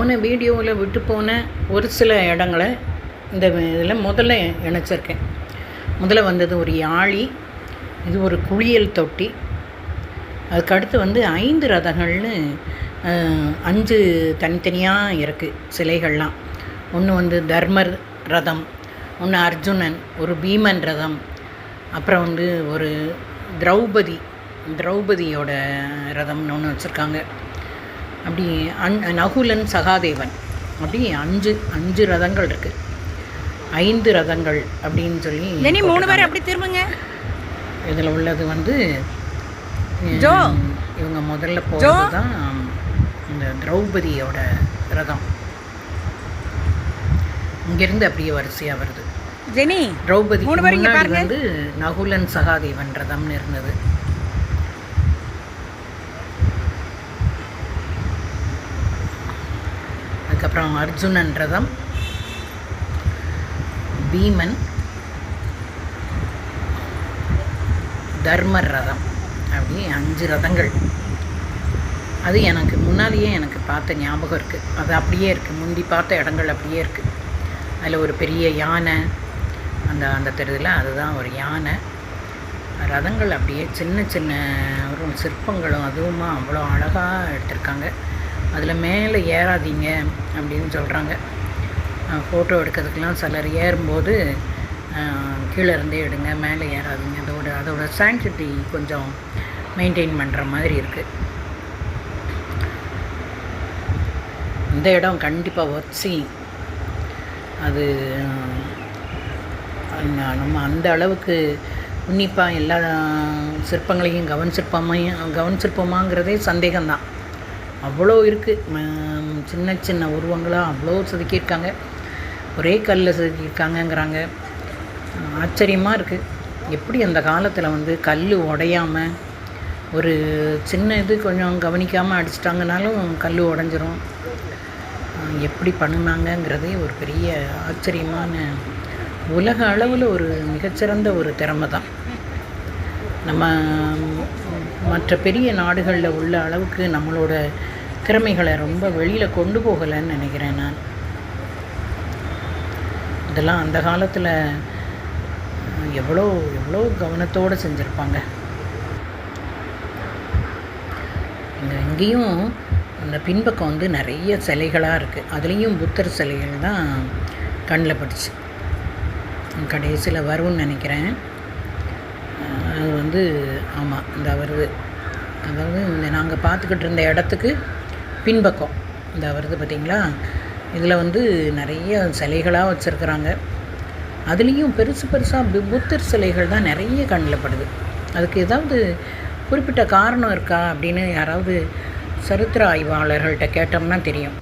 போன வீடியோவில் விட்டு போன ஒரு சில இடங்களை இந்த இதில் முதல்ல இணைச்சிருக்கேன். முதல்ல வந்தது ஒரு யாழி இது ஒரு குளியல் தொட்டி. அதுக்கடுத்து வந்து ஐந்து ரதங்கள்னு அஞ்சு தனித்தனியாக இருக்குது சிலைகள்லாம். ஒன்று வந்து தர்மர் ரதம் ஒன்று அர்ஜுனன் ஒரு பீமன் ரதம் அப்புறம் வந்து ஒரு திரௌபதி திரௌபதியோட ரதம்னு ஒன்று வச்சுருக்காங்க. அப்படி அன் நகுலன் சகாதேவன். அப்படி அஞ்சு அஞ்சு ரதங்கள் இருக்குது ஐந்து ரதங்கள் அப்படின்னு சொல்லி ஜெனி மூணு பேரும் அப்படி திரும்புங்க. இதில் உள்ளது வந்து ஜோ. இவங்க முதல்ல போகிறது தான் இந்த திரௌபதியோட ரதம். இங்கேருந்து அப்படியே வரிசையாக வருது. ஜெனி திரௌபதி முன்னாடி. வந்து நகுலன் சகாதேவன் ரதம்னு இருந்தது. அதுக்கப்புறம் அர்ஜுனன் ரதம் பீமன் தர்மர் ரதம் அப்படி அஞ்சு ரதங்கள். அது எனக்கு முன்னாடியே எனக்கு பார்த்த ஞாபகம் இருக்குது அது அப்படியே இருக்குது முந்தி பார்த்த இடங்கள் அப்படியே இருக்குது அதில் ஒரு பெரிய யானை அந்த அந்த தெருவில் அதுதான் ஒரு யானை. ரதங்கள் அப்படியே சின்ன சின்ன ஒரு சிற்பங்களும் அதுவுமா அவ்வளோ அழகாக எடுத்திருக்காங்க. அதில் மேலே ஏறாதீங்க அப்படின்னு சொல்கிறாங்க ஃபோட்டோ எடுக்கிறதுக்கெலாம் சிலர் ஏறும்போது கீழே இருந்தே எடுங்க மேலே ஏறாதீங்க. அதோட அதோட சாங்சிட்டி கொஞ்சம் மெயின்டைன் பண்ணுற மாதிரி இருக்குது இந்த இடம் கண்டிப்பாக ஒர்த்ஸி அது நம்ம அந்த அளவுக்கு உன்னிப்பாக எல்லா சிற்பங்களையும் கவனிச்சிருப்போமையும் கவனிச்சிருப்போமாங்கிறதே சந்தேகம்தான். அவ்வளோ இருக்குது சின்ன சின்ன உருவங்களாக அவ்வளோ செதுக்கியிருக்காங்க. ஒரே கல்லில் செதுக்கியிருக்காங்கங்கிறாங்க. ஆச்சரியமாக இருக்குது எப்படி அந்த காலத்தில் வந்து கல் உடையாமல் ஒரு சின்ன இது கொஞ்சம் கவனிக்காமல் அடிச்சிட்டாங்கனாலும் கல் உடஞ்சிரும். எப்படி பண்ணினாங்கங்கிறதே ஒரு பெரிய ஆச்சரியமான உலக அளவில் ஒரு மிகச்சிறந்த ஒரு திறமை தான். நம்ம மற்ற பெரிய நாடுகளில் உள்ள அளவுக்கு நம்மளோட திறமைகளை ரொம்ப வெளியில் கொண்டு போகலைன்னு நினைக்கிறேன் நான். இதெல்லாம் அந்த காலத்தில் எவ்வளோ எவ்வளோ கவனத்தோடு செஞ்சுருப்பாங்க. இங்கே இங்கேயும் அந்த பின்பக்கம் வந்து நிறைய சிலைகளாக இருக்குது அதுலேயும் புத்தர் சிலைகள் தான் கண்ணில் பட்டுச்சு. கடைசியில் வரும்னு நினைக்கிறேன். அது வந்து ஆமாம் இந்த வருது அதாவது இந்த நாங்கள் பார்த்துக்கிட்டு இருந்த இடத்துக்கு பின்பக்கம். இந்த வருது பார்த்தீங்களா? இதில் வந்து நிறைய சிலைகளாக வச்சுருக்குறாங்க. அதுலேயும் பெருசு பெருசாக புத்தர் சிலைகள் தான் நிறைய கண்ணில் படுது. அதுக்கு ஏதாவது குறிப்பிட்ட காரணம் இருக்கா அப்படின்னு யாராவது சரித்திர ஆய்வாளர்கள்ட்ட கேட்டோம்னா தெரியும்.